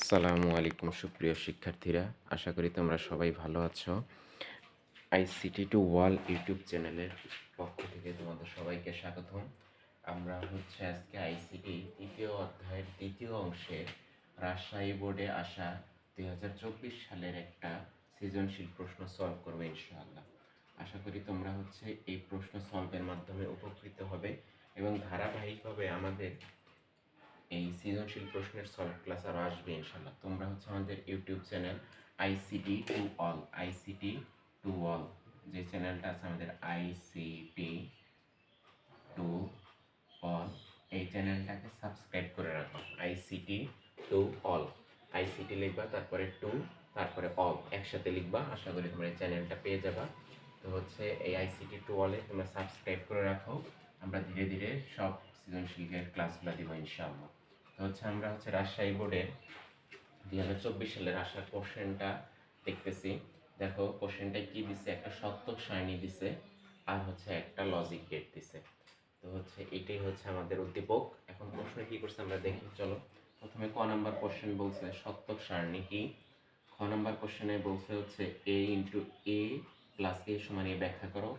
আসসালামু আলাইকুম সুপ্রিয় শিক্ষার্থীরা। আশা করি তোমরা সবাই ভালো আছো। আইসিটি টু ওয়াল ইউটিউব চ্যানেলের পক্ষ থেকে তোমাদের সবাইকে স্বাগতম। আমরা হচ্ছে আজকে আইসিটি তৃতীয় অধ্যায়ের দ্বিতীয় অংশে রাজশাহী বোর্ডে আসা দুই হাজার চব্বিশ সালের একটা সৃজনশীল প্রশ্ন সলভ করবে ইনশাআল্লাহ। আশা করি তোমরা হচ্ছে এই প্রশ্ন সলভের মাধ্যমে উপকৃত হবে এবং ধারাবাহিকভাবে আমাদের এই সৃজনশীল প্রশ্নের সলভ ক্লাস আরও আসবে ইনশাল্লাহ তোমরা হচ্ছে আমাদের YouTube channel ICT to all ICT to all যে চ্যানেলটা আছে আমাদের আইসিটি টু অল এই চ্যানেলটাকে সাবস্ক্রাইব করে রাখো। আইসিটি টু অল আইসিটি লিখবা, তারপরে টু তারপরে অল একসাথে লিখবা। আশা করি তোমরা এই চ্যানেলটা পেয়ে যাবা। তো হচ্ছে এই আইসিটি টু অলে তোমরা সাবস্ক্রাইব করে রাখো। আমরা ধীরে ধীরে সব সৃজনশীলের ক্লাসগুলো দিব ইনশাআল্লাহ। হচ্ছে আমরা হচ্ছে রাজশাহী বোর্ডের দুই হাজার চব্বিশ সালের আসার কোশ্চেনটা দেখতেছি। দেখো কোশ্চেনটায় কি দিছে? একটা সত্যক সারণী দিছে আর হচ্ছে একটা লজিক গেট দিছে। তো হচ্ছে এটাই হচ্ছে আমাদের উদ্দীপক। এখন প্রশ্ন কি করছে আমরা দেখি, চলো। প্রথমে ক নাম্বার কোশ্চেন বলছে সত্যক সারণী কি? খ নাম্বার কোশ্চেনে বলছে হচ্ছে এ ইন্টু এ প্লাস এ সমান এ ব্যাখ্যা করো।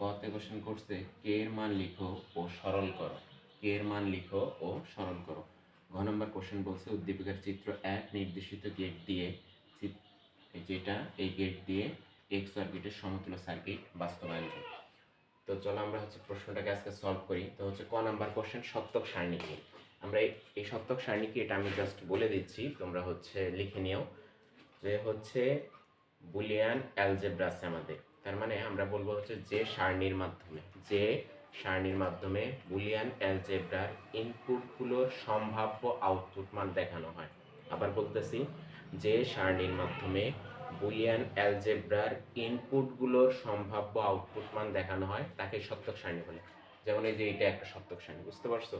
গতে কোশ্চেন করছে কে এর মান লিখো ও সরল করো। কে এর মান লিখো ও সরল করো। ঘ নম্বর কোশ্চেন বলছে, উদ্দীপিকার চিত্র এক, নির্দেশিত গেট দিয়ে যেটা, এই গেট দিয়ে এক্স সার্কিটের সমতুল্য সার্কিট বাস্তবায়ন করো। তো চলো আমরা হচ্ছে প্রশ্নটাকে আজকে সলভ করি। তো হচ্ছে ক নাম্বার কোশ্চেন সত্যক সারণী কি আমরা এই- সত্যক সারণী কি এটা আমি জাস্ট বলে দিচ্ছি, তোমরা হচ্ছে লিখে নিও যে হচ্ছে বুলিয়ান অ্যালজেব্রা আছে আমাদের। তার মানে আমরা বলব হচ্ছে যে সারণীর মাধ্যমে, যে সারণীর মাধ্যমে বুলিয়ান অ্যালজেব্রার ইনপুটগুলোর সম্ভাব্য আউটপুট মান দেখানো হয়। আবার বলতেছি যে সারণীর মাধ্যমে বুলিয়ান অ্যালজেব্রার ইনপুটগুলোর সম্ভাব্য আউটপুট মান দেখানো হয়, তাকে সত্যক সারণী বলে। যেমন এই যে এটা একটা সত্যক সারণী, বুঝতে পারছ?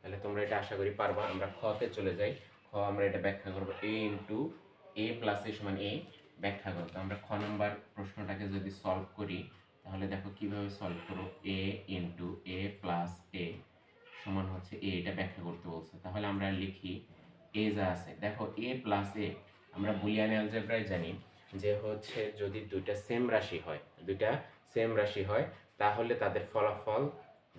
তাহলে তোমরা এটা আশা করি পারবা, আমরা খতে চলে যাই। খ আমরা এটা ব্যাখ্যা করব এ ইন্টু এ প্লাস এ সমান এ ব্যাখ্যা করো আমরা খ নম্বর প্রশ্নটাকে যদি সলভ করি তাহলে দেখো কীভাবে সলভ করো এ ইন্টু এ প্লাস এ সমান হচ্ছে এ এটা ব্যাখ্যা করতে বলছে। তাহলে আমরা লিখি এ যা আছে। দেখো এ প্লাস এ আমরা বুলিয়ান অ্যালজেব্রায় জানি যে হচ্ছে যদি দুইটা সেম রাশি হয়, দুইটা সেম রাশি হয়, তাহলে তাদের ফলাফল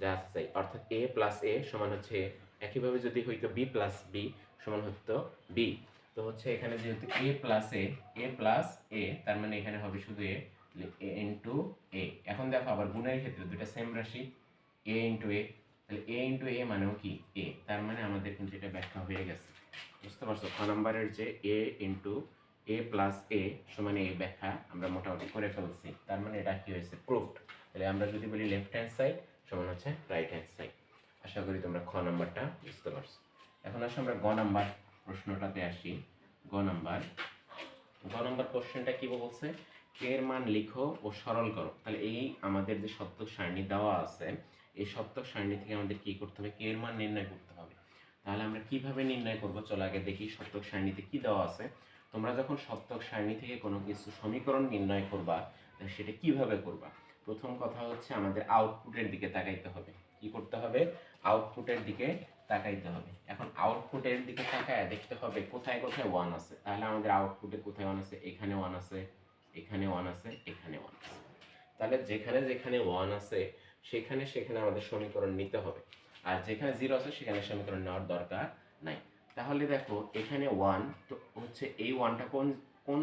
যা আছে অর্থাৎ এ প্লাস এ সমান হচ্ছে একইভাবে যদি হইতো বি প্লাস বি সমান হতো বি তো হচ্ছে এখানে যেহেতু এ প্লাস এ এ প্লাস এ তার মানে এখানে হবে শুধু এ এ ইন্টু এ এখন দেখো আবার গুণের ক্ষেত্রে দুটা সেম রাশি এ ইন্টু এ তাহলে এ ইন্টু এ মানেও কি? এ তার মানে আমাদের কিন্তু এটা ব্যাখ্যা হয়ে গেছে। বুঝতে পারছ? খ নম্বরের যে এ ইন্টু এ প্লাস এ সমান এ ব্যাখ্যা আমরা মোটামুটি করে ফেলছি। তার মানে এটা কি হয়েছে? প্রুফড তাহলে আমরা যদি বলি লেফট হ্যান্ড সাইড সমান হচ্ছে রাইট হ্যান্ড সাইড আশা করি তোমরা খ নাম্বারটা বুঝতে পারছ। এখন আসলে আমরা গ নাম্বার প্রশ্নটাতে আসি। গ নাম্বার। গ নাম্বার কোশ্চেনটা কি বলছে? কে এর মান লিখো ও সরল করো। তাহলে এই আমাদের যে সত্যক সারণী দেওয়া আছে, এই সত্যক সারণী থেকে আমাদের কি করতে হবে? কে এর মান নির্ণয় করতে হবে? তাহলে আমরা কীভাবে নির্ণয় করব? চলো আগে দেখি সত্যক সারণীতে কি দেওয়া আছে। তোমরা যখন সত্যক সারণী থেকে কোনো কিছু সমীকরণ নির্ণয় করবা সেটা কীভাবে করবা? প্রথম কথা হচ্ছে আমাদের আউটপুটের দিকে তাকাইতে হবে। কি করতে হবে? আউটপুটের দিকে তাকাইতে হবে। এখন আউটপুটের দিকে তাকায় দেখতে হবে কোথায় কোথায় ওয়ান আছে। তাহলে আমাদের আউটপুটে কোথায় ওয়ান আছে? এখানে ওয়ান আছে। এখানে ওয়ান আছে, এখানে ওয়ান আছে। তাহলে যেখানে যেখানে ওয়ান আছে, সেখানে সেখানে আমাদের সমীকরণ নিতে হবে। আর যেখানে জিরো আছে, সেখানে সমীকরণ নেওয়ার দরকার নাই। তাহলে দেখো, এখানে ওয়ান তো হচ্ছে এই ওয়ানটা কোন কোন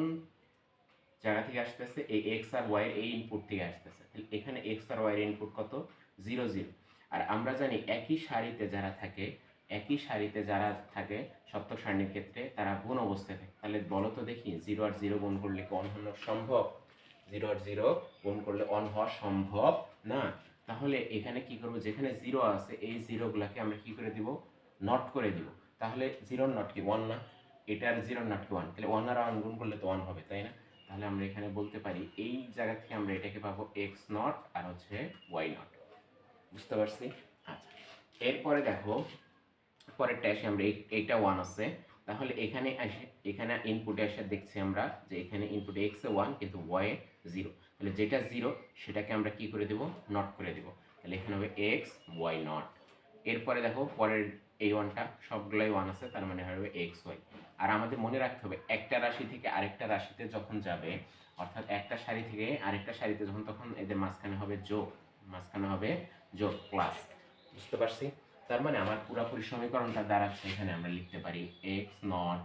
জায়গা থেকে আসতেছে? এই এক্স আর ওয়াই এই ইনপুট থেকে আসতেছে। তাহলে এখানে এক্স আর ওয়াই এর ইনপুট কত? জিরো জিরো আর আমরা জানি একই সারিতে যারা থাকে একই সারিতে যারা থাকে সপ্তক সারণীর ক্ষেত্রে তারা গুণ অবস্থায় থাকে। তাহলে বলো তো দেখি, জিরো আর জিরো গুণ করলে কি অন হওয়া সম্ভব? জিরো আর জিরো গুণ করলে অন হওয়া সম্ভব না। তাহলে এখানে কি করব? যেখানে জিরো আছে, এই জিরোগুলোকে আমরা কি করে দিব? নট করে দিব। তাহলে জিরো নট কি ওয়ান না? এটা আর জিরো নট কি ওয়ান তাহলে ওয়ান আর ওয়ান গুণ করলে তো ওয়ান হবে, তাই না? তাহলে আমরা এখানে বলতে পারি, এই জায়গা থেকে আমরা এটাকে পাবো এক্স নট আর হচ্ছে ওয়াই নট বুঝতে পারছি? আচ্ছা এরপরে দেখো পরেরটা এসে আমরা এই- এইটা ওয়ান আছে। তাহলে এখানে এসে এখানে ইনপুটে এসে দেখছি আমরা যে এখানে ইনপুট এক্স ওয়ান কিন্তু ওয়াই জিরো তাহলে যেটা জিরো সেটাকে আমরা কি করে দেব? নট করে দেব। তাহলে এখানে হবে এক্স ওয়াই নট এরপরে দেখো, পরের এই ওয়ানটা সবগুলোই ওয়ান আছে, তার মানে হবে এক্স ওয়াই আর আমাদের মনে রাখতে হবে, একটা রাশি থেকে আরেকটা রাশিতে যখন যাবে, অর্থাৎ একটা সারি থেকে আরেকটা সারিতে যখন, তখন এদের মাঝখানে হবে যোগ। মাঝখানে হবে যোগ প্লাস বুঝতে পারছি? তার মানে আমার পুরোপুরি সমীকরণটা দাঁড়াচ্ছে এখানে আমরা লিখতে পারি X not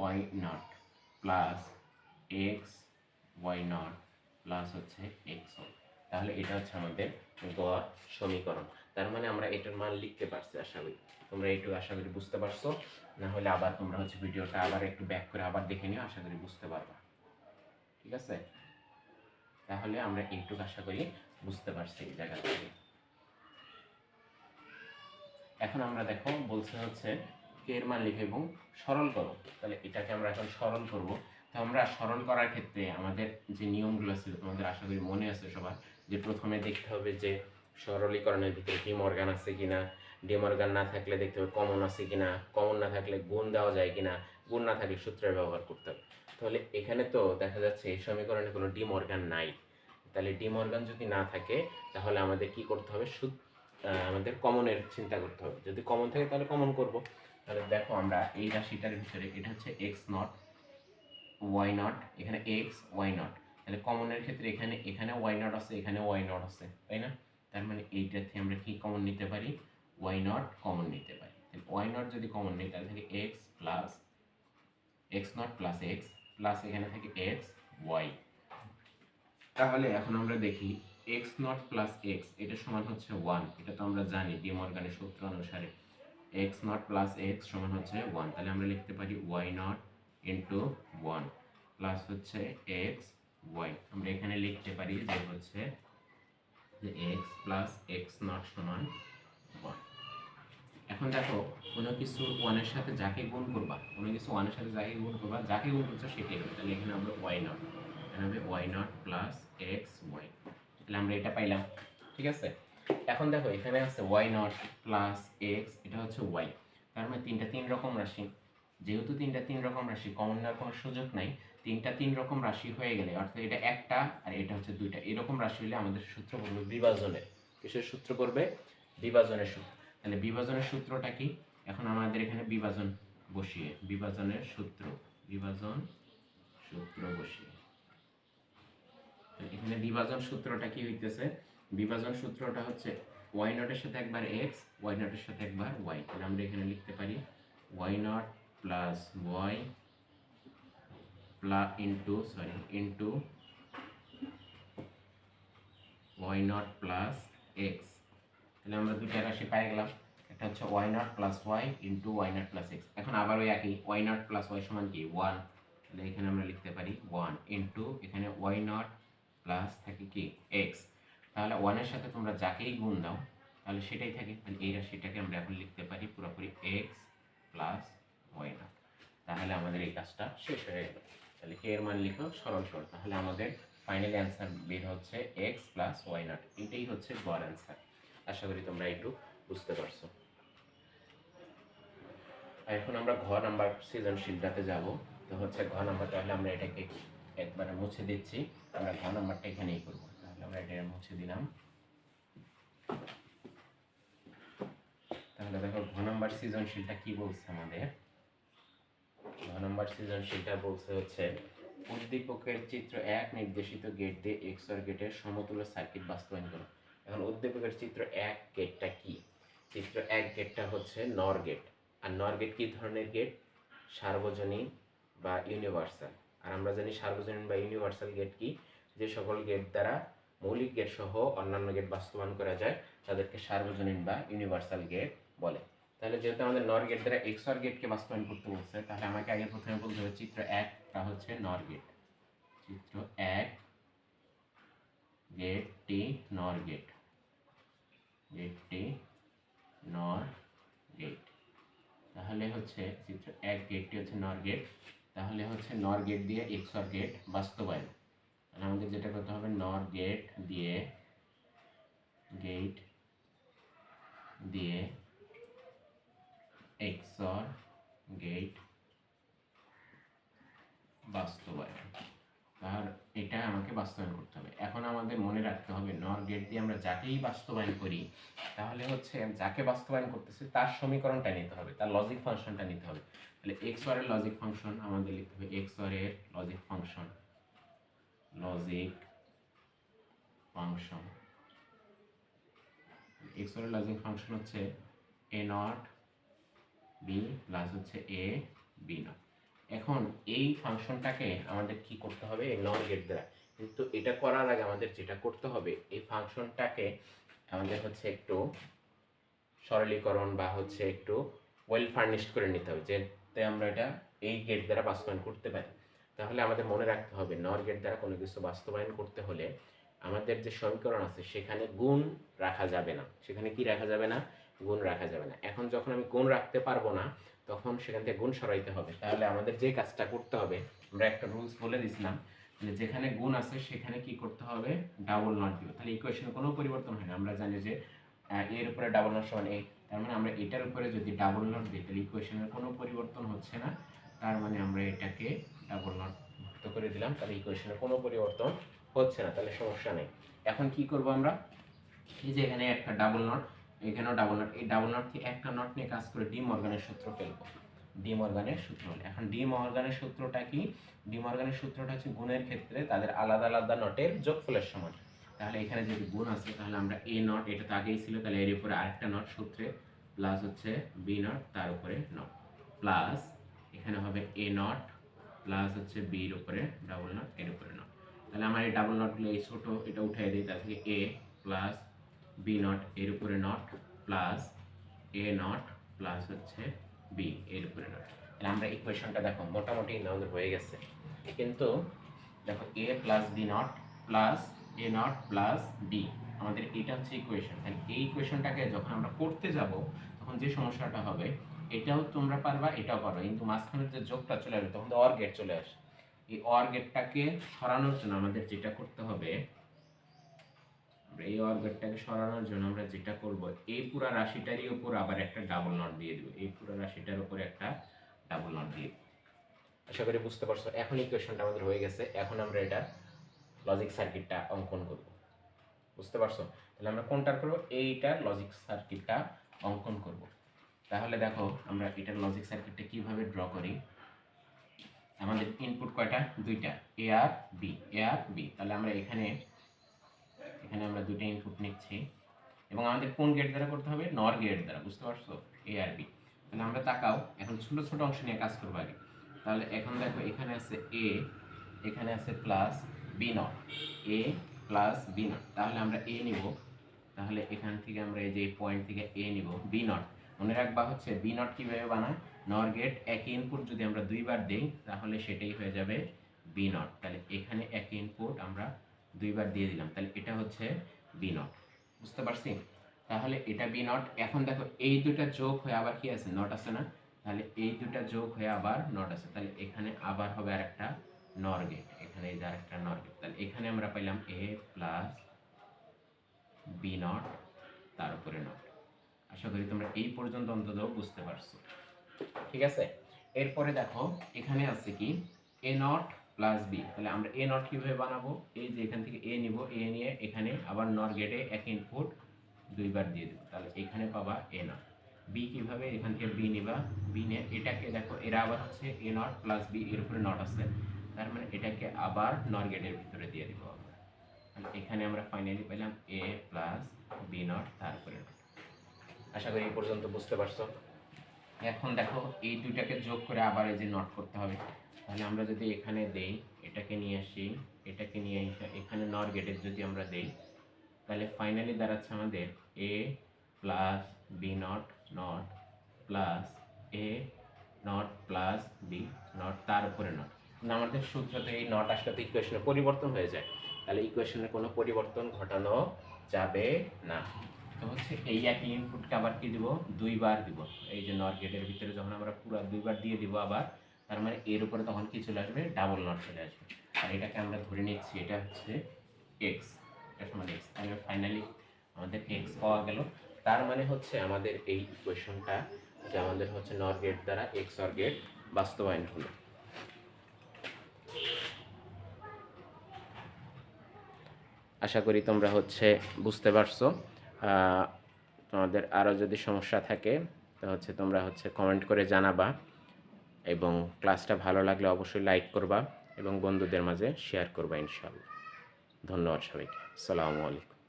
Y not plus X Y not plus হচ্ছে এক্স তাহলে এটা হচ্ছে আমাদের গড় সমীকরণ। তার মানে আমরা এটার মান লিখতে পারছি আশা করি। তোমরা এইটুকু আশা করি বুঝতে পারছ। না হলে আবার তোমরা হচ্ছে ভিডিওটা আবার একটু ব্যাক করে আবার দেখে নিও, আশা করি বুঝতে পারবা। ঠিক আছে? তাহলে আমরা এইটুকু আশা করি বুঝতে পারছি এই জায়গা থেকে। এখন আমরা দেখো বলছে হচ্ছে কে এর মান লিখে এবং সরল করো। তাহলে এটাকে আমরা এখন সরল করব। তো আমরা সরল করার ক্ষেত্রে আমাদের যে নিয়মগুলো ছিল তোমাদের আশা করি মনে আছে সবার, যে প্রথমে দেখতে হবে যে সরলীকরণের ভিতরে ডিমর্গান আছে কিনা ডিমর্গান না থাকলে দেখতে হবে কমন আছে কিনা কমন না থাকলে গুণ দেওয়া যায় কিনা, গুণ না থাকলে সূত্রের ব্যবহার করতে হবে। তাহলে এখানে তো দেখা যাচ্ছে এই সমীকরণে কোনো ডিমর্গান নাই। তাহলে ডিমর্গান যদি না থাকে, তাহলে আমাদের কি করতে হবে? সূত্র আমাদের কমনের চিন্তা করতে হবে। যদি কমন থাকে তাহলে কমন করব। তাহলে দেখো আমরা এই রাশিটার ভিতরে, এটা হচ্ছে এক্স নট ওয়াই নট এখানে এক্স ওয়াই নট তাহলে কমনের ক্ষেত্রে এখানে এখানে ওয়াই নট আছে, এখানে ওয়াই নট আছে, তাই না? তার মানে এইটাতে আমরা কি কমন নিতে পারি? ওয়াই নট কমন নিতে পারি। তাহলে ওয়াই নট যদি কমন নিই, তাহলে থাকে X plus X not plus X plus এখানে থাকে এক্স ওয়াই তাহলে এখন আমরা দেখি এক্স নট প্লাস এক্স এটা সমান হচ্ছে ওয়ান এটা তো আমরা জানি ডিমর্গানের সূত্র অনুসারে। এক্স নট প্লাস এক্স সমান হচ্ছে ওয়ান তাহলে আমরা লিখতে পারি Y not into one plus হচ্ছে এক্স ওয়াই আমরা এখানে লিখতে পারি যে হচ্ছে এক্স প্লাস এক্স নট সমান ওয়ান এখন দেখো, কোনো কিছু ওয়ানের সাথে যাকে গুণ করবা, কোনো কিছু ওয়ানের সাথে যাকে গুণ করবা, যাকে গুণ করছ সেটাই হবে। তাহলে এখানে আমরা ওয়াই নট এখানে হবে ওয়াই নট প্লাস এক্স তাহলে আমরা এটা পাইলাম, ঠিক আছে? এখন দেখো, এখানে আছে ওয়াই নট প্লাস এক্স এটা হচ্ছে ওয়াই তার মানে তিনটা তিন রকম রাশি। যেহেতু তিনটা তিন রকম রাশি কমন নেওয়ার কোনো সুযোগ নাই, তিনটা তিন রকম রাশি হয়ে গেলে, অর্থাৎ এটা একটা আর এটা হচ্ছে দুইটা, এরকম রাশি হলে আমাদের সূত্র পড়বে বিভাজনের। কিসের সূত্র পড়বে? বিভাজনের সূত্র। তাহলে বিভাজনের সূত্রটা কি? এখন আমাদের এখানে বিভাজন বসিয়ে, বিভাজনের সূত্র, বিভাজন সূত্র বসিয়ে। এখানে বিভাজন সূত্রটা কি হইতেছে? বিভাজন সূত্রটা হচ্ছে ওয়াই নটের সাথে একবার এক্স ওয়াই নটের সাথে একবার ওয়াই তাহলে আমরা এখানে লিখতে পারি Y not plus Y plus into sorry into Y not plus X তাহলে আমরা দুইটা রাশি পাই গেলাম। এটা হচ্ছে Y not plus Y into Y not plus X এখন আবার ওই একই ওয়াই নট প্লাস ওয়াই সমান কি? ওয়ান তাহলে এখানে আমরা লিখতে পারি ওয়ান ইন্টু এখানে ওয়াই নট প্লাস থাকে কি? এক্স তাহলে ওয়ানের সাথে তোমরা যাকেই গুণ দাও, তাহলে সেটাই থাকে। তাহলে এই রাশিটাকে আমরা এখন লিখতে পারি পুরোপুরি এক্স প্লাস ওয়াই নট তাহলে আমাদের এই কাজটা শেষ হয়ে গেল। তাহলে কে এর মান লিখো? সরল সরল। তাহলে আমাদের ফাইনাল অ্যান্সার বের হচ্ছে এক্স প্লাস ওয়াই নট এটাই হচ্ছে গড় অ্যান্সার আশা করি তোমরা একটু বুঝতে পারছ। এখন আমরা ঘ নাম্বার সৃজনশীলটাতে যাব। তো হচ্ছে ঘ নাম্বার তাহলে আমরা এটাকে একবারে মুছে দিচ্ছি। আমরা ঘ নাম্বারটা এখানেই করব। তাহলে আমরা এটা মুছে দিলাম। তাহলে দেখো ঘ নাম্বার সৃজনশীলটা কি বলছে আমাদের? ঘ নাম্বার সৃজনশীলটা বলছে হচ্ছে, উদ্দীপকের চিত্র এক নির্দেশিত গেট দিয়ে এক্সর গেটের সমতুল্য সার্কিট বাস্তবায়ন করো। এখন উদ্দীপকের চিত্র এক গেটটা কি? চিত্র এক গেটটা হচ্ছে নর গেট আর নর গেট কি ধরনের গেট সার্বজনীন বা ইউনিভার্সাল আর আমরা জানি সার্বজনীন বা ইউনিভার্সাল গেট কি? যে সকল গেট দ্বারা মৌলিক গেট সহ অন্যান্য গেট বাস্তবায়ন করা যায়, তাদেরকে সার্বজনীন বা ইউনিভার্সাল গেট বলে। তাহলে যেহেতু আমাদের নর গেট দ্বারা এক্সর গেটকে বাস্তবায়ন করতে বলছে, তাহলে আমাকে আগে প্রথমে বলতে হবে চিত্র একটা হচ্ছে নর গেট চিত্র এক গেটটি নর গেট গেটটি নর গেট তাহলে হচ্ছে চিত্র এক গেটটি হচ্ছে নর গেট তাহলে হচ্ছে নর গেট দিয়ে এক্সর গেট বাস্তবায়ন। তাহলে আমাদের যেটা করতে হবে নর গেট দিয়ে গেট দিয়ে এক্সর গেট বাস্তবায়ন। আর এটা আমাকে বাস্তবায়ন করতে হবে। এখন আমাদের মনে রাখতে হবে নর গেট দিয়ে আমরা যাকেই বাস্তবায়ন করি, তাহলে হচ্ছে যাকে বাস্তবায়ন করতেছে তার সমীকরণটা নিতে হবে, তার লজিক ফাংশনটা নিতে হবে। তাহলে এক্সের লজিক ফাংশন আমাদের লিখতে হবে এক্সের লজিক ফাংশন লজিক ফাংশন এক্সের লজিক ফাংশন হচ্ছে এ নট বি প্লাস হচ্ছে এ বি নট এখন এই ফাংশনটাকে আমাদের কি করতে হবে? নর গেট দ্বারা কিন্তু এটা করার আগে আমাদের যেটা করতে হবে, এই ফাংশনটাকে আমাদের হচ্ছে একটু সরলীকরণ বা হচ্ছে একটু ওয়েল ফার্নিশড করে নিতে হবে। যাতে আমরা এটা এই গেট দ্বারা বাস্তবায়ন করতে পারি। তাহলে আমাদের মনে রাখতে হবে নর গেট দ্বারা কোনো কিছু বাস্তবায়ন করতে হলে আমাদের যে সমীকরণ আছে, সেখানে গুণ রাখা যাবে না। সেখানে কি রাখা যাবে না? গুণ রাখা যাবে না। এখন যখন আমি গুণ রাখতে পারব না, তখন সেখান থেকে গুণ সরাইতে হবে। তাহলে আমাদের যে কাজটা করতে হবে, আমরা একটা রুলস বলে দিছিলাম যে যেখানে গুণ আছে, সেখানে কি করতে হবে? ডাবল নট দিব তাহলে ইকুয়েশনে কোনো পরিবর্তন হয় না। আমরা জানি যে এর উপরে ডাবল নট সমান এ তার মানে আমরা এটার উপরে যদি ডাবল নট দিই তাহলে ইকুয়েশনের কোনো পরিবর্তন হচ্ছে না, তার মানে আমরা এটাকে ডাবল নট মুক্ত করে দিলাম, তাহলে ইকুয়েশনের কোনো পরিবর্তন হচ্ছে না, তাহলে সমস্যা নেই। এখন কি করব আমরা? এই যে এখানে একটা ডাবল নট এখানেও ডাবল নট এই ডাবল নট থেকে একটা নট নিয়ে কাজ করে ডি মর্গানের সূত্র ফেলব ডি মর্গানের সূত্র এখন ডি মর্গানের সূত্রটা কি? ডি মর্গানের সূত্রটা হচ্ছে গুণের ক্ষেত্রে তাদের আলাদা আলাদা নটের যোগফলের সমান। তাহলে এখানে যদি গুণ আছে, তাহলে আমরা এ নট এটা তো আগেই ছিল, তাহলে এর উপরে আরেকটা নট সূত্রে প্লাস হচ্ছে বি নট তার উপরে নট প্লাস এখানে হবে এ নট প্লাস হচ্ছে বির উপরে ডাবল নট এর উপরে নট তাহলে আমার এই ডাবল নটগুলো এই ছোট, এটা উঠাই দিই, তার থেকে এ প্লাস বি নট এর উপরে not plus A not plus হচ্ছে বি এর উপরে নট তাহলে আমরা ইকুয়েশনটা দেখো, মোটামুটি আমাদের হয়ে গেছে। কিন্তু, দেখো A plus B not plus A not plus B আমাদের এটা হচ্ছে ইকুয়েশন তাহলে এই ইকুয়েশনটাকে যখন আমরা করতে যাব, তখন যে সমস্যাটা হবে, এটাও তোমরা পারবা, এটাও পারবা। কিন্তু মাঝখানের যে যোগটা চলে আসবে, তখন অর গেট চলে আসে। এই অর গেটটাকে সরানোর জন্য আমাদের যেটা করতে হবে, আমরা এই অর গেটটাকে সরানোর জন্য আমরা যেটা করব এই পুরো রাশিটারই উপর আবার একটা ডাবল নট দিয়ে দিব। এই পুরো রাশিটার উপর একটা ডাবল নট দিয়ে আশা করি বুঝতে পারছ, এখন ইকুয়েশনটা আমাদের হয়ে গেছে। এখন আমরা এটা লজিক সার্কিটটা অঙ্কন করব। বুঝতে পারছ? তাহলে আমরা কোনটার করব? এইটার লজিক সার্কিটটা অঙ্কন করব। তাহলে দেখো, আমরা এটার লজিক সার্কিটটা কীভাবে ড্র করি? আমাদের ইনপুট কয়টা? দুইটা। এ আর বি এ আর বি তাহলে আমরা এখানে এখানে আমরা দুইটা ইনপুট নিচ্ছি। এবং আমাদের কোন গেট দ্বারা করতে হবে? নর গেট দ্বারা। বুঝতে পারছ? এ আর বি তাহলে আমরা তাকাও। এখন ছোট ছোট অংশ নিয়ে কাজ করব আগে। তাহলে এখন দেখো, এখানে আছে এ এখানে আছে plus B not A plus B not তাহলে আমরা এ নিব। তাহলে এখান থেকে আমরা এই যে পয়েন্ট থেকে এ নিব বি নট মনে রাখবা হচ্ছে বি নট কীভাবে বানায়? নর গেট একই ইনপুট যদি আমরা দুইবার দিই, তাহলে সেটাই হয়ে যাবে বি নট তাহলে এখানে একই ইনপুট আমরা দুইবার দিয়ে দিলাম। তাহলে এটা হচ্ছে বি নট বুঝতে পারছি? তাহলে এটা বি নট এখন দেখো এই দুটা যোগ হয়ে আবার কি আছে? নট আছে না? তাহলে এই দুটা যোগ হয়ে আবার নট আছে। তাহলে এখানে আবার হবে আর একটা নর গেট এখানে এই যে আরেকটা নর গেট তাহলে এখানে আমরা পাইলাম এ প্লাস বি নট তার উপরে নট আশা করি তোমরা এই পর্যন্ত অন্তত বুঝতে পারছ। ঠিক আছে? এরপরে দেখো, এখানে আছে কি? এ নট প্লাস বি তাহলে আমরা এ নট কীভাবে বানাবো? এই যে এখান থেকে এ নিব এ নিয়ে এখানে আবার নর গেটে এক ইনপুট দুইবার দিয়ে দেবো। তাহলে এখানে পাবা এ নট বি কীভাবে? এখান থেকে বি নিবা। বি নিয়ে এটাকে দেখো, এরা আবার হচ্ছে এ নট প্লাস বি এর উপরে নট আছে। তার মানে এটাকে আবার নর গেটের ভিতরে দিয়ে দিব আমরা। এখানে আমরা ফাইনালি পেলাম এ প্লাস বি নট তারপরে। আশা করি এই পর্যন্ত বুঝতে পারছ। এখন দেখো এই দুইটাকে যোগ করে আবার এই যে নট করতে হবে। তাহলে আমরা যদি এখানে দেই, এটাকে নিয়ে আসি, এটাকে নিয়ে এসে এখানে নর গেটের যদি আমরা দেই, তাহলে ফাইনালি দাঁড়াচ্ছে আমাদের A plus B not not plus A not plus B not তার উপরে নট আমাদের সূত্রতে এই নট আসলে তো ইকুয়েশনের পরিবর্তন হয়ে যায়। তাহলে ইকুয়েশনের কোনো পরিবর্তন ঘটানো যাবে না। তো হচ্ছে এই একই ইনপুটকে আবার কি দিব? দুইবার দিব। এই যে নট গেটের ভিতরে যখন আমরা পুরো দুইবার দিয়ে দিব আবার, তার মানে এর উপরে তখন কি চলে আসবে? ডাবল নট চলে আসবে। আর এটাকে আমরা ধরে নিচ্ছি, এটা হচ্ছে এক্স এটা সমান এক্স তাহলে ফাইনালি আমাদের এক্স পাওয়া গেল। তার মানে হচ্ছে আমাদের এই ইকুয়েশনটা যে আমাদের হচ্ছে নর গেট দ্বারা এক্স অর গেট বাস্তবায়ন হলো। আশা করি তোমরা হচ্ছে বুঝতে পারছ। তোমাদের আরও যদি সমস্যা থাকে, তো হচ্ছে তোমরা হচ্ছে কমেন্ট করে জানাবা এবং ক্লাসটা ভালো লাগলে অবশ্যই লাইক করবা এবং বন্ধুদের মাঝে শেয়ার করবা ইনশাআল্লাহ। ধন্যবাদ সবাইকে। আসসালামু আলাইকুম।